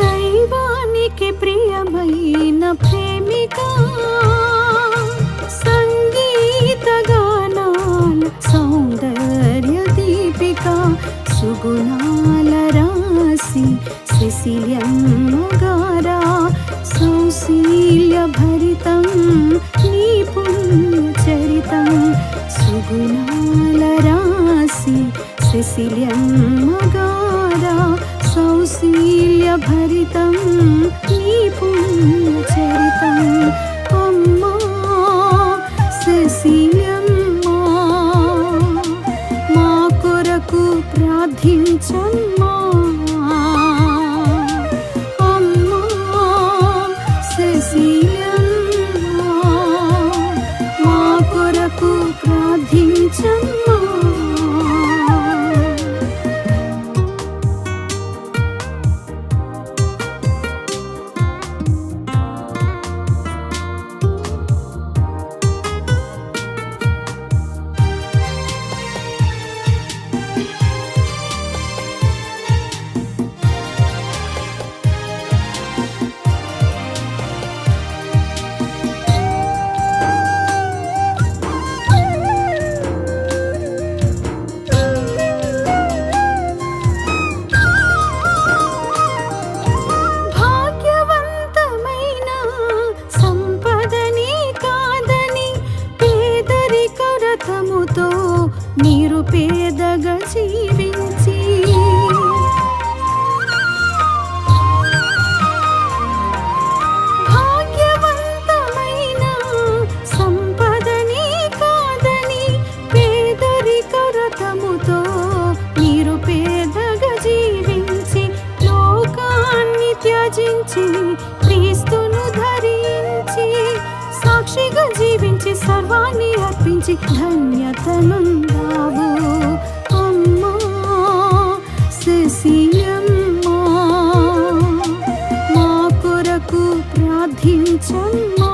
దైవానికి ప్రియమైన ప్రేమికా సుగుణాల రాసి శ్రీశీల్యమ్మగారా సౌశీల్య భరితం నీ పుణ్యచరితం. సుగుణాల రాసి శ్రీశీల్యమ్మగారా సౌశీల్య భరితం జీవించి సర్వాన్ని అర్పించి ధన్యతనుందావు అమ్మా శశియమ్మా మా కొరకు ప్రార్థించమ్మా.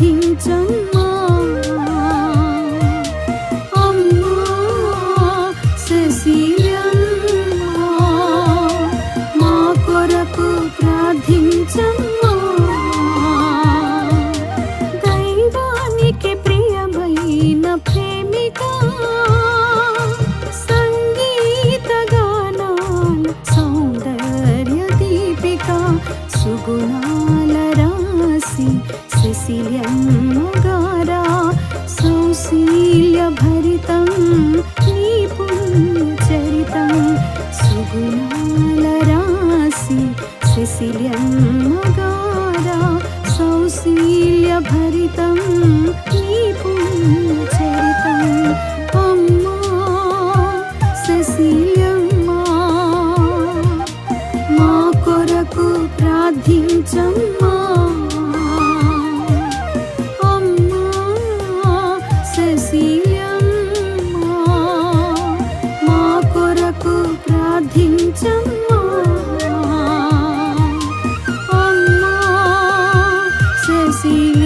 听怎么？సౌశీల్యమ్మగారా సౌశీల్య భరితం నీ పుణ్యచరితం. అమ్మా సశీల్యమ్మా మా కొరకు ప్రార్థించమ్మా అమ్మా సశీల see